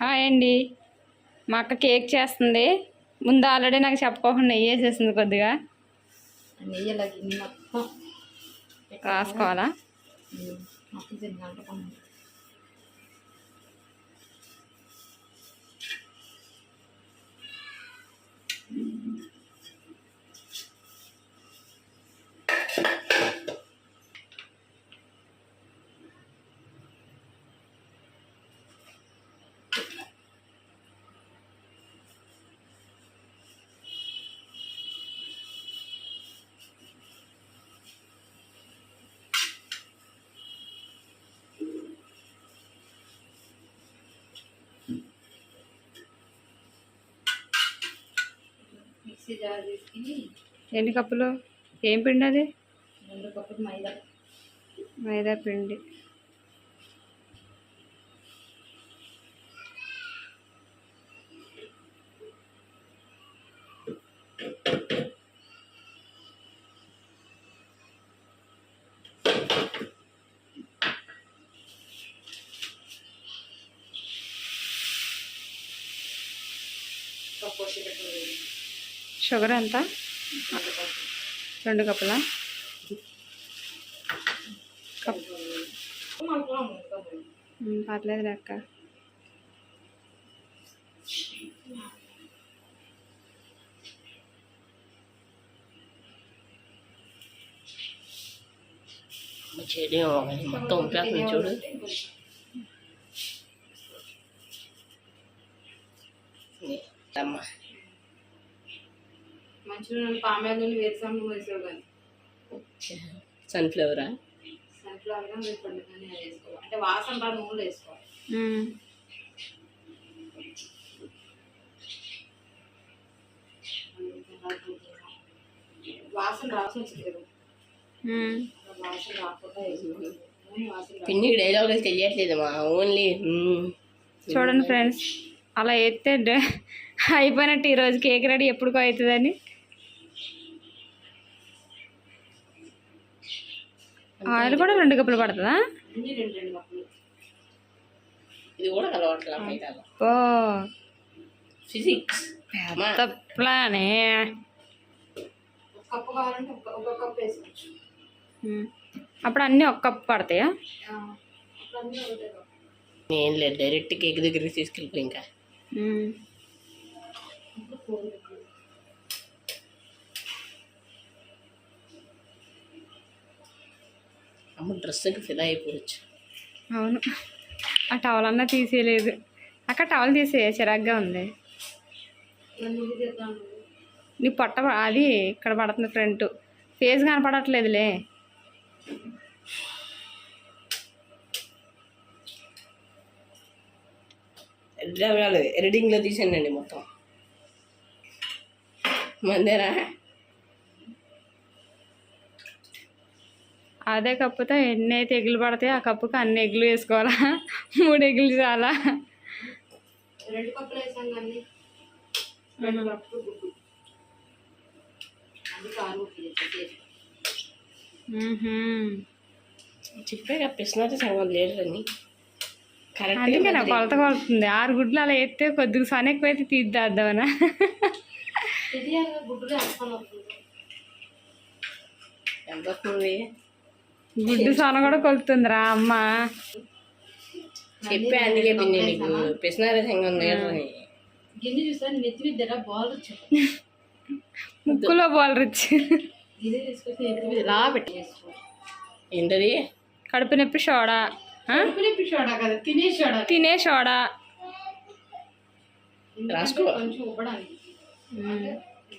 Hi అండి. మా అక్క కేక్ చేస్తుంది. ముందు ఆల్రెడీ నాకు చెప్పకుండా నెయ్యి వేసేసింది కొద్దిగా. రాసుకోవాలా? మిక్సీ జార్ తీసుకుని ఎన్ని కప్పులు? ఏం పిండి అది? రెండు కప్పులు మైదా. మైదా పిండి. పెట్టుకోవాలి. షుగర్ ఎంత? రెండు కప్పులా? కప్. ఉమ్, పర్లేదు అక్క. చెడి మొత్తం ఉపయోగం చూడు. అమ్మా. మంచిగా పామాయిల్ వేరుసాము వేసావు కానీ సన్ఫ్లవరా? సన్ఫ్లవర్ కానీ వేసుకోండి కానీ అది వేసుకోవాలి. అంటే వాసన వేసుకోవాలి. వాసన రావాల్సి వచ్చింది. వాసన రాకుండా డైలాగులు ఓన్లీ చూడండి ఫ్రెండ్స్ అలా ఎత్తే అయిపోయినట్టు ఈరోజు కేక్ రెడీ ఎప్పుడుకో అవుతుందని. ఆయిల్ కూడా రెండు కప్పులు పడుతుందా? అన్ని రెండు రెండు కప్పులు. ఇది కూడా కలవట్లే ఫిజిక్స్ పెద్ద ప్లానే. ఒక కప్పు కావాలంటే ఒక ఒక కప్పు వేసుకోవచ్చు. ఉమ్. అప్పుడు అన్నీ ఒక కప్పు పడతాయా? నేను లేదు డైరెక్ట్ కేక్ దగ్గరికి తీసుకెళ్ళిపోయి ఇంకా ఉమ్. ఇప్పుడు కోడి కప్పులు. అమ్మ డ్రెస్కి ఫిదా అయిపోవచ్చు. అవును. ఆ టవల్ అన్నా తీసేయలేదు. అక్క టవల్ తీసే చిరాగ్గా ఉంది. నీ పొట్ట అది ఇక్కడ పడుతుంది ఫ్రంట్ ఫేస్ కనపడట్లేదులే. ఎడిటింగ్లో తీసానండి మొత్తం. మందేరా అదే కప్పుతో ఎన్ని అయితే ఎగ్గులు పడతాయో ఆ కప్పుకి అన్ని ఎగ్గులు వేసుకోవాలా? మూడు ఎగ్గులు చాలా. రెండు కప్పులు వేసాం కానీ సంగం లేదని అందుకే నా కొలత కొలుతుంది ఆరు గుడ్లు అలా ఎత్తే కొద్దిగా సన ఎక్కువైతే తీద్దామనా ఎంత వస్తుంది గుడ్డు సొన కూడా కొలుతుందిరా అమ్మ. చెప్పే అందుకే పిన్ని నీకు పిసినారి సంగం లేదని గిన్నె చూసాను నెత్తి మీద బాల్ వచ్చింది ముక్కులో ఇలా పెట్టి చేసుకోవాలి ఏంటది? కడుపు నొప్పి సోడా కదా తినేసాడా తినే సోడా ఉబ్బడానికి.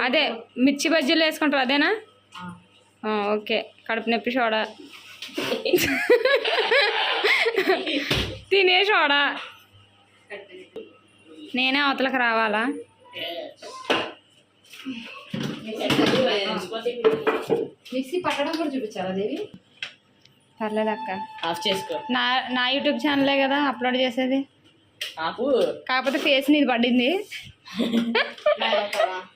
అదే మిర్చి బజ్జీలు వేసుకుంటారు అదేనా? ఆ. ఆ, ఓకే. కడుపు నొప్పి సోడా తినే సోడా నేనే అవతలకు రావాలా? మిక్సీ పట్టడం కూడా చూపించాలా దేవి? పర్లేదు అక్క. ఆఫ్ చేసుకో. నా నా యూట్యూబ్ ఛానలే కదా అప్లోడ్ చేసేది. కాకపోతే ఫేస్ నీది పడింది.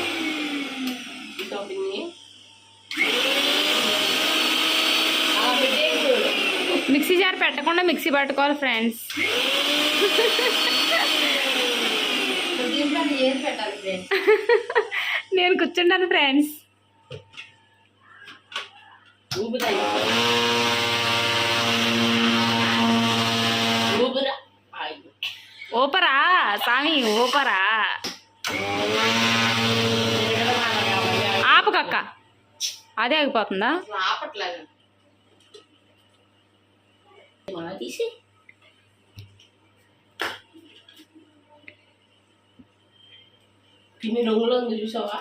మిక్సీ జార్ పెట్టకుండా మిక్సీ పట్టుకోవాలి ఫ్రెండ్స్ నేను కూర్చుంటాను ఫ్రెండ్స్ ఓపరా స్వామి ఓపరా. ఆపకక్క అదే ఆగిపోతుందా? తీసి పిన్ని రంగులో ఉంది చూసావా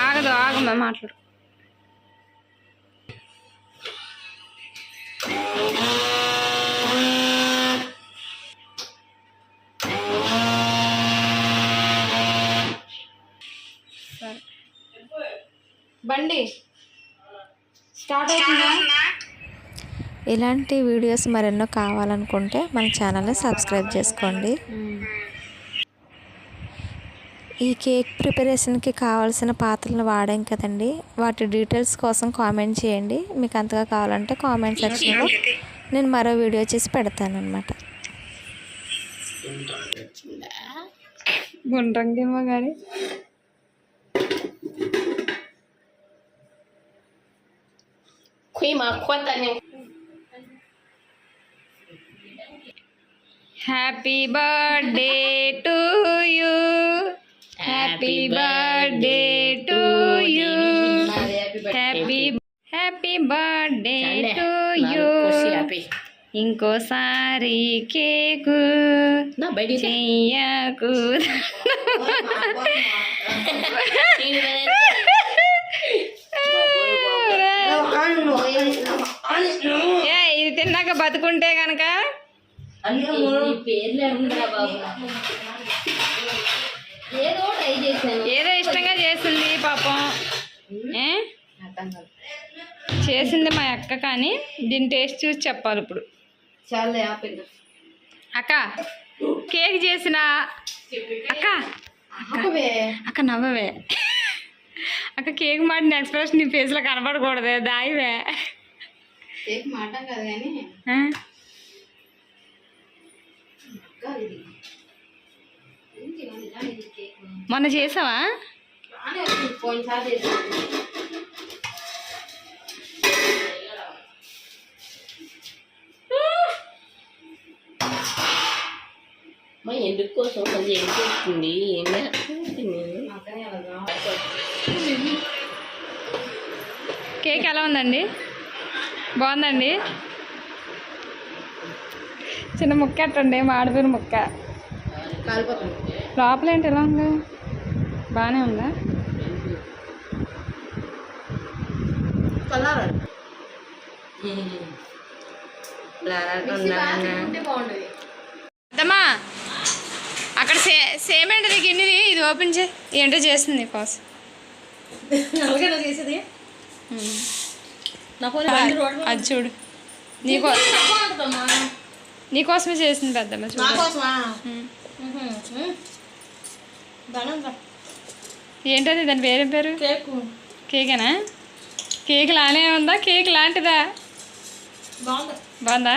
ఆగదు ఆగమ్మా మాట్లాడు బండి. స్టార్ట్ అవుతుందా? ఇలాంటి వీడియోస్ మరెన్నో కావాలనుకుంటే మన ఛానల్ని సబ్స్క్రైబ్ చేసుకోండి. ఈ కేక్ ప్రిపరేషన్కి కావాల్సిన పాత్రలను వాడాం కదండి. వాటి డీటెయిల్స్ కోసం కామెంట్ చేయండి. మీకు అంతగా కావాలంటే కామెంట్ సెక్షన్లో నేను మరో వీడియో చేసి పెడతాను అనమాట గుండ్రంగేమో కానీ టు యూ నాది happy birthday happy happy birthday చాలే టు యూ నాలుగు హ్యాపీ ఇంకోసారి కేకు నా బయట చెయ్యకు తిన్నాక బతుకుంటే బాబు? ఏదో ట్రై చేశాను. ఏదో ఇష్టంగా చేసింది పాపం. చేసింది మా అక్క కానీ దీని టేస్ట్ చూసి చెప్పాలి ఇప్పుడు. అక్క కేక్ చేసిన అక్క అక్క నవ్వవే. అక్క కేక్ మాడిన ఎక్స్ప్రెషన్ నీ ఫేస్లో కనపడకూడదే దాయివే. సేపు మాట కాదు కానీ మొన్న చేసావా? ఎందుకు కోసం కొంచెం ఏం చేస్తుంది? ఏం చేస్తుంది? కేక్ ఎలా ఉందండి? బాగుందండి. చిన్న ముక్క ఎట్టండి మాడిపోయిన ముక్క. కాలిపోతుంది లోపల ఏంటి ఎలా ఉంది? బాగానే ఉందా? అద్దమ్మా అక్కడ సే సేమ్ ఏంటిది గిన్నెది ఇది ఓపెన్ చే ఏంటో చేస్తుంది కోసం చేసేది? అది చూడు. నీకో నీకోసమే చేసింది పెద్దమ్మ చూడు. ఏంటది దాని పేరు పేరు? కేక్. కేకేనా? కేక్ లానే ఉందా? కేక్ లాంటిదా? బాగుందా?